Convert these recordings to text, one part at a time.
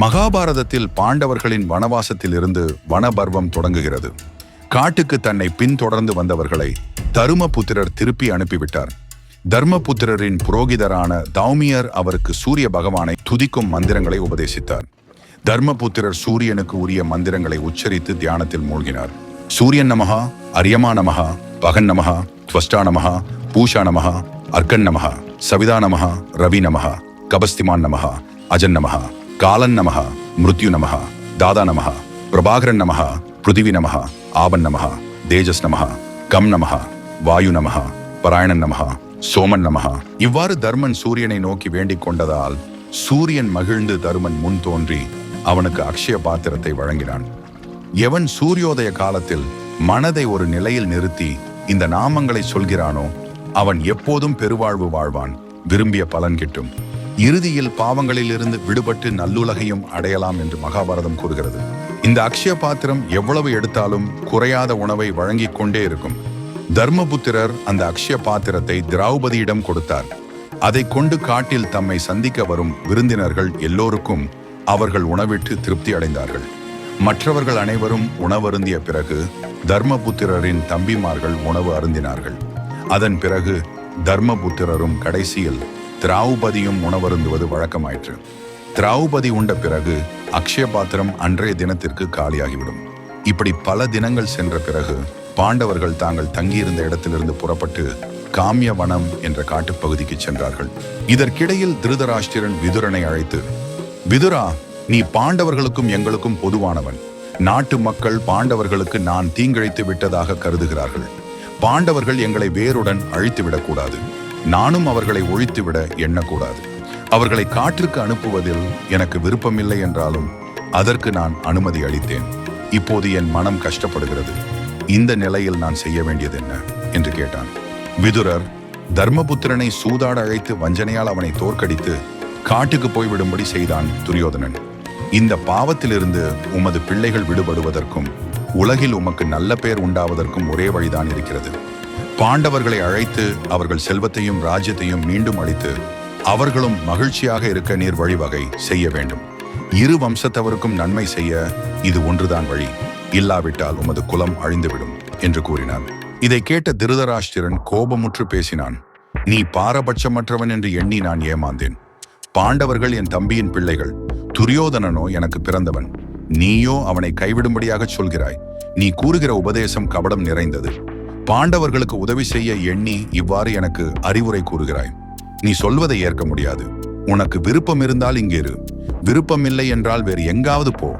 மகாபாரதத்தில் பாண்டவர்களின் வனவாசத்திலிருந்து வனபர்வம் தொடங்குகிறது. காட்டுக்கு தன்னை பின்தொடர்ந்து வந்தவர்களை தருமபுத்திரர் திருப்பி அனுப்பிவிட்டார். தர்மபுத்திரரின் புரோகிதரான தௌமியர் அவருக்கு சூரிய பகவானை துதிக்கும் மந்திரங்களை உபதேசித்தார். தர்மபுத்திரர் சூரியனுக்கு உரிய மந்திரங்களை உச்சரித்து தியானத்தில் மூழ்கினார். சூரியன் நமகா அரியமா நமகா பகன் நமகா துவஸ்டா நமகா பூஷா நமகா அர்க்கன் நமகா சவிதா நமகா ரவி நமகா கபஸ்திமான் நமகா அஜன் நமகா காலன் நமகா மிருத்யு நமகா தாதா நமகா பிரபாகரன் நமஹா பிருத்திவி நமஹா ஆபன் நமஹா தேஜஸ் நமஹா கம் நமகா வாயு நமஹா பராயணன் நமகா சோமன் நமஹா. இவ்வாறு தர்மன் சூரியனை நோக்கி வேண்டிக் கொண்டதால் சூரியன் மகிழ்ந்து தருமன் முன் தோன்றி அவனுக்கு அக்ஷய பாத்திரத்தை வழங்கினான். எவன் சூரியோதய காலத்தில் மனதை ஒரு நிலையில் நிறுத்தி இந்த நாமங்களை சொல்கிறானோ அவன் எப்போதும் பெருவாழ்வு வாழ்வான் விரும்பிய பலன் கிட்டும். இறுதியில் பாவங்களிலிருந்து விடுபட்டு நல்லுலகையும் அடையலாம் என்று மகாபாரதம் கூறுகிறது. இந்த அக்ஷய பாத்திரம் எவ்வளவு எடுத்தாலும் குறையாத உணவை வழங்கிக் கொண்டே இருக்கும். தர்மபுத்திரர் அந்த அக்ஷய பாத்திரத்தை திரௌபதியிடம் கொடுத்தார். அதை கொண்டு காட்டில் தம்மை சந்திக்க வரும் விருந்தினர்கள் எல்லோருக்கும் அவர்கள் உணவிட்டு திருப்தி அடைந்தார்கள். மற்றவர்கள் அனைவரும் உணவருந்திய பிறகு தர்மபுத்திரரின் தம்பிமார்கள் உணவு அருந்தினார்கள். அதன் பிறகு தர்மபுத்திரரும் கடைசியில் திரௌபதியும் உணவருந்துவது வழக்கமாயிற்று. திரௌபதி உண்ட பிறகு அக்ஷய பாத்திரம் அன்றைய தினத்திற்கு காலியாகிவிடும். இப்படி பல தினங்கள் சென்ற பிறகு பாண்டவர்கள் தாங்கள் தங்கியிருந்த இடத்திலிருந்து புறப்பட்டு காமியவனம் என்ற காட்டுப்பகுதிக்கு சென்றார்கள். இதற்கிடையில் திருதராஷ்டிரன் விதுரனை அழைத்து விதுரா நீ பாண்டவர்களுக்கும் எங்களுக்கும் பொதுவானவன். நாட்டு மக்கள் பாண்டவர்களுக்கு நான் தீங்கிழைத்து விட்டதாக கருதுகிறார்கள். பாண்டவர்கள் எங்களை வேருடன் அழித்துவிடக்கூடாது. நானும் அவர்களை ஒழித்துவிட எண்ணக்கூடாது. அவர்களை காற்றுக்கு அனுப்புவதில் எனக்கு விருப்பமில்லை என்றாலும் அதற்கு நான் அனுமதி அளித்தேன். இப்போது என் மனம் கஷ்டப்படுகிறது. இந்த நிலையில் நான் செய்ய வேண்டியது என்ன? என்று கேட்டான். விதுரர் தர்மபுத்திரனை சூதாட அழைத்து வஞ்சனையால் அவனை தோற்கடித்து காட்டுக்கு போய்விடும்படி செய்தான் துரியோதனன். இந்த பாவத்திலிருந்து உமது பிள்ளைகள் விடுபடுவதற்கும் உலகில் உமக்கு நல்ல பெயர் உண்டாவதற்கும் ஒரே வழிதான் இருக்கிறது. பாண்டவர்களை அழைத்து அவர்கள் செல்வத்தையும் ராஜ்யத்தையும் மீண்டும் அளித்து அவர்களும் மகிழ்ச்சியாக இருக்க நீர் வழிவகை செய்ய வேண்டும். இரு வம்சத்தவருக்கும் நன்மை செய்ய இது ஒன்றுதான் வழி. இல்லாவிட்டால் உமது குலம் அழிந்துவிடும் என்று கூறினான். இதை கேட்ட திருதராஷ்டிரன் கோபமுற்று பேசினான். நீ பாரபட்சமற்றவன் என்று எண்ணி நான் ஏமாந்தேன். பாண்டவர்கள் என் தம்பியின் பிள்ளைகள் துரியோதனனோ எனக்கு பிறந்தவன். நீயோ அவனை கைவிடும்படியாகச் சொல்கிறாய். நீ கூறுகிற உபதேசம் கபடம் நிறைந்தது. பாண்டவர்களுக்கு உதவி செய்ய எண்ணி இவ்வாறு எனக்கு அறிவுரை கூறுகிறாய். நீ சொல்வதை ஏற்க முடியாது. உனக்கு விருப்பம் இருந்தால் இங்கே இரு. விருப்பமில்லை என்றால் வேறு எங்காவது போ.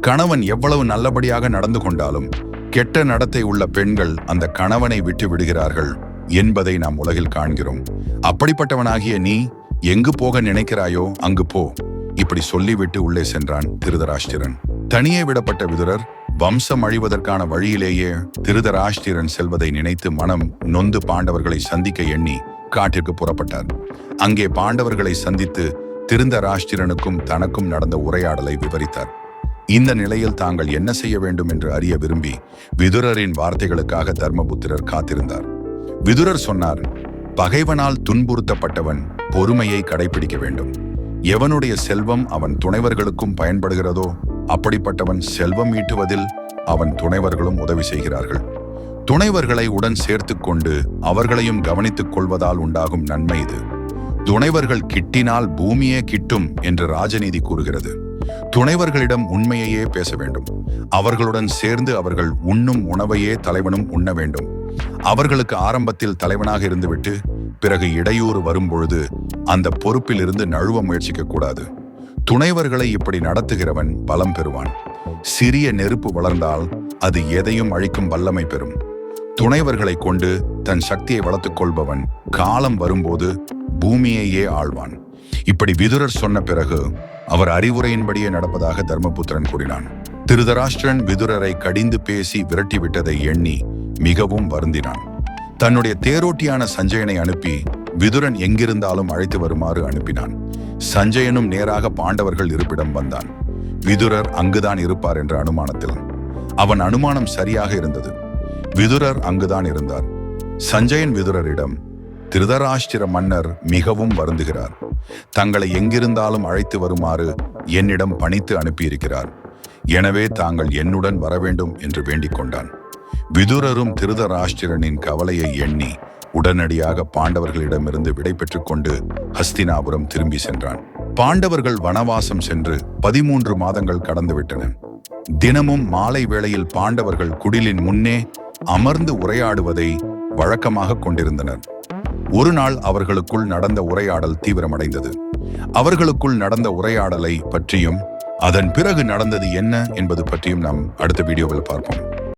கணவன் எவ்வளவு நல்லபடியாக நடந்து கொண்டாலும் கெட்ட நடத்தை உள்ள பெண்கள் அந்த கணவனை விட்டு விடுகிறார்கள் என்பதை நாம் உலகில் காண்கிறோம். அப்படிப்பட்டவனாகிய நீ எங்கு போக நினைக்கிறாயோ அங்கு போ. இப்படி சொல்லிவிட்டு உள்ளே சென்றான் திருதராஷ்டிரன். தனியே விடப்பட்ட விதுரர் வம்சம் அழிவதற்கான வழியிலேயே திருதராஷ்டிரன் செல்வதை நினைத்து மனம் நொந்து பாண்டவர்களை சந்திக்க எண்ணி காட்டிற்கு புறப்பட்டார். அங்கே பாண்டவர்களை சந்தித்து திருந்தராஷ்டிரனுக்கும் தனக்கும் நடந்த உரையாடலை விவரித்தார். இந்த நிலையில் தாங்கள் என்ன செய்ய வேண்டும் என்று அறிய விரும்பி விதுரரின் வார்த்தைகளுக்காக தர்மபுத்திரர் காத்திருந்தார். விதுரர் சொன்னார் பகைவனால் துன்புறுத்தப்பட்டவன் பொறுமையை கடைபிடிக்க வேண்டும். எவனுடைய செல்வம் அவன் துணைவர்களுக்கும் பயன்படுகிறதோ அப்படிப்பட்டவன் செல்வம் ஈட்டுவதில் அவன் துணைவர்களும் உதவி செய்கிறார்கள். துணைவர்களை உடன் சேர்த்து கொண்டு அவர்களையும் கவனித்துக் கொள்வதால் உண்டாகும் நன்மை இது. துணைவர்கள் கிட்டினால் பூமியே கிட்டும் என்று ராஜநீதி கூறுகிறது. துணைவர்களிடம் உண்மையையே பேச வேண்டும். அவர்களுடன் சேர்ந்து அவர்கள் உண்ணும் உணவையே தலைவனும் உண்ண வேண்டும். அவர்களுக்கு ஆரம்பத்தில் தலைவனாக இருந்துவிட்டு பிறகு இடையூறு வரும்பொழுது அந்த பொறுப்பில் இருந்து நழுவ முயற்சிக்க கூடாது. துணைவர்களை இப்படி நடத்துகிறவன் பலம் பெறுவான். சிறிய நெருப்பு வளர்ந்தால் அது எதையும் அழிக்கும் வல்லமை பெறும். துணைவர்களை கொண்டு தன் சக்தியை வளர்த்துக் கொள்பவன் காலம் வரும்போது பூமியையே ஆழ்வான் இப்படி விதுரர் சொன்ன பிறகு அவர் அறிவுரையின்படியே நடப்பதாக தர்மபுத்திரன் கூறினான். திருதராஷ்டிரன் விதுரரை கடிந்து பேசி விரட்டிவிட்டதை எண்ணி மிகவும் வருந்தினான். தன்னுடைய தேரோட்டியான சஞ்சயனை அனுப்பி விதுரன் எங்கிருந்தாலும் அழைத்து வருமாறு அனுப்பினான். சஞ்சயனும் நேராக பாண்டவர்கள் இருப்பிடம் வந்தான். விதுரர் அங்குதான் இருப்பார் என்ற அனுமானத்தில். அவன் அனுமானம் சரியாக இருந்தது. விதுரர் அங்குதான் இருந்தார். சஞ்சயன் விதுரரிடம் திருதராஷ்டிர மன்னர் மிகவும் வருந்துகிறார். தங்களை எங்கிருந்தாலும் அழைத்து வருமாறு என்னிடம் பணித்து அனுப்பியிருக்கிறார். எனவே தாங்கள் என்னுடன் வர வேண்டும் என்று வேண்டிக் கொண்டான். விதுரரும் திருதராஷ்டிரனின் கவலையை எண்ணி உடனடியாக பாண்டவர்களிடமிருந்து விடை கொண்டு ஹஸ்தினாபுரம் திரும்பி சென்றான். பாண்டவர்கள் வனவாசம் சென்று பதிமூன்று மாதங்கள் கடந்துவிட்டன. தினமும் மாலை வேளையில் பாண்டவர்கள் குடிலின் முன்னே அமர்ந்து உரையாடுவதை வழக்கமாக கொண்டிருந்தனர். ஒரு நாள் அவர்களுக்குள் நடந்த உரையாடல் தீவிரமடைந்தது. அவர்களுக்குள் நடந்த உரையாடலை பற்றியும் அதன் பிறகு நடந்தது என்ன என்பது பற்றியும் நாம் அடுத்த வீடியோவில் பார்ப்போம்.